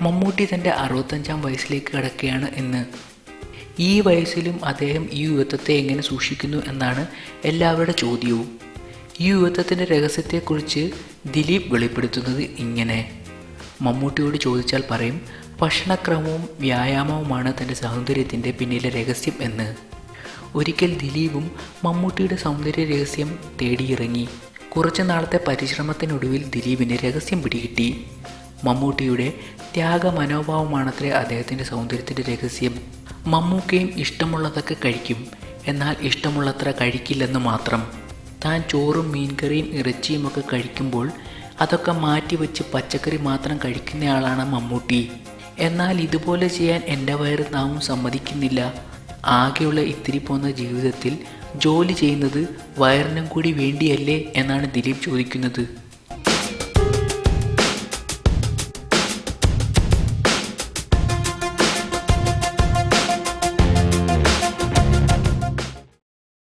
മമ്മൂട്ടി തന്റെ അറുപത്തഞ്ചാം വയസ്സിലേക്ക് കടക്കുകയാണ് എന്ന്. ഈ വയസ്സിലും അദ്ദേഹം ഈ യുവത്വത്തെ എങ്ങനെ സൂക്ഷിക്കുന്നു എന്നാണ് എല്ലാവരുടെ ചോദ്യവും. ഈ യുവത്വത്തിന്റെ രഹസ്യത്തെക്കുറിച്ച് ദിലീപ് വെളിപ്പെടുത്തുന്നത് ഇങ്ങനെ. മമ്മൂട്ടിയോട് ചോദിച്ചാൽ പറയും ഭക്ഷണക്രമവും വ്യായാമവുമാണ് തന്റെ സൗന്ദര്യത്തിന്റെ പിന്നിലെ രഹസ്യം എന്ന്. ഒരിക്കൽ ദിലീപും മമ്മൂട്ടിയുടെ സൗന്ദര്യ രഹസ്യം തേടിയിറങ്ങി. കുറച്ചു നാളത്തെ പരിശ്രമത്തിനൊടുവിൽ ദിലീപിന് രഹസ്യം പിടികിട്ടി. മമ്മൂട്ടിയുടെ ത്യാഗ മനോഭാവമാണത്രേ അദ്ദേഹത്തിന്റെ സൗന്ദര്യത്തിന്റെ രഹസ്യം. മമ്മൂക്കയും ഇഷ്ടമുള്ളതൊക്കെ കഴിക്കും. എന്നാൽ ഇഷ്ടമുള്ളത്ര കഴിക്കില്ലെന്ന് മാത്രം. താൻ ചോറും മീൻകറിയും ഇറച്ചിയും ഒക്കെ കഴിക്കുമ്പോൾ അതൊക്കെ മാറ്റിവെച്ച് പച്ചക്കറി മാത്രം കഴിക്കുന്നയാളാണ് മമ്മൂട്ടി. എന്നാൽ ഇതുപോലെ ചെയ്യാൻ എന്റെ വയറ് നാവും സമ്മതിക്കുന്നില്ല. ആകെയുള്ള ഇത്തിരി പോന്ന ജീവിതത്തിൽ ജോലി ചെയ്യുന്നത് വയറിനും കൂടി വേണ്ടിയല്ലേ എന്നാണ് ദിലീപ് ചോദിക്കുന്നത്.